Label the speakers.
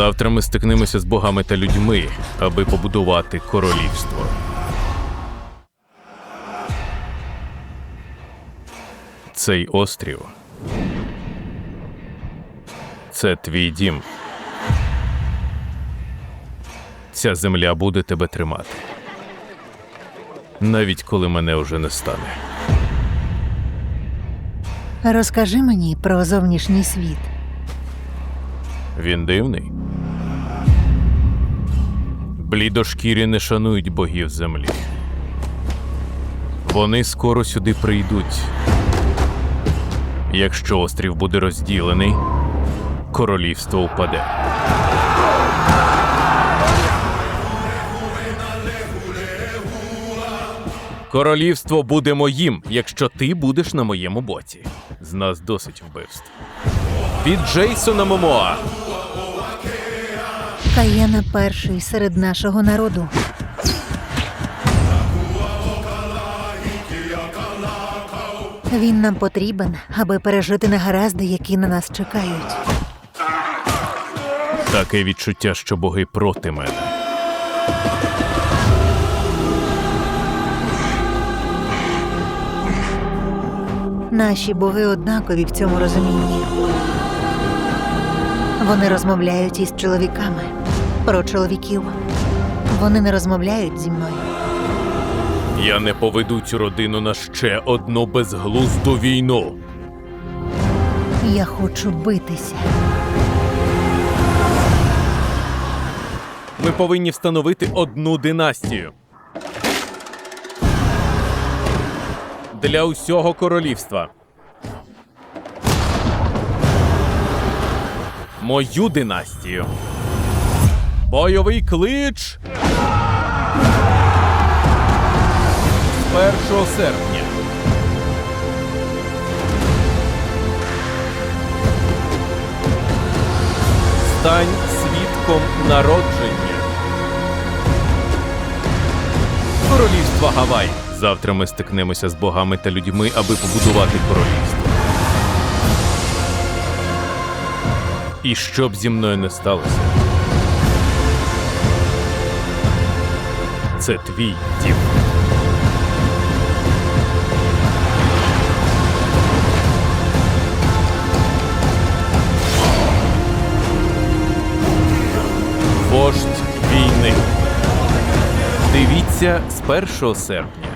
Speaker 1: Завтра ми стикнемося з богами та людьми, аби побудувати королівство. Цей острів це твій дім. Ця земля буде тебе тримати. Навіть коли мене вже не стане.
Speaker 2: Розкажи мені про зовнішній світ.
Speaker 1: Він дивний. Блідошкірі не шанують богів землі. Вони скоро сюди прийдуть. Якщо острів буде розділений, королівство впаде. Королівство буде моїм, якщо ти будеш на моєму боці. З нас досить вбивств. Від Джейсона Момоа.
Speaker 2: Каєна перший серед нашого народу. Він нам потрібен, аби пережити негаразди, які на нас чекають.
Speaker 1: Таке відчуття, що боги проти мене.
Speaker 2: Наші боги однакові в цьому розумінні. Вони розмовляють із чоловіками про чоловіків. Вони не розмовляють зі мною.
Speaker 1: Я не поведу цю родину на ще одну безглузду війну.
Speaker 2: Я хочу битися.
Speaker 1: Ми повинні встановити одну династію. Для усього королівства. Мою династію. Бойовий клич. З 1 серпня. Стань свідком народження. Королівство Гавай. Завтра ми стикнемося з богами та людьми, аби побудувати королівство. І що б зі мною не сталося. Це твій дім. Вождь війни. Дивіться з 1 серпня.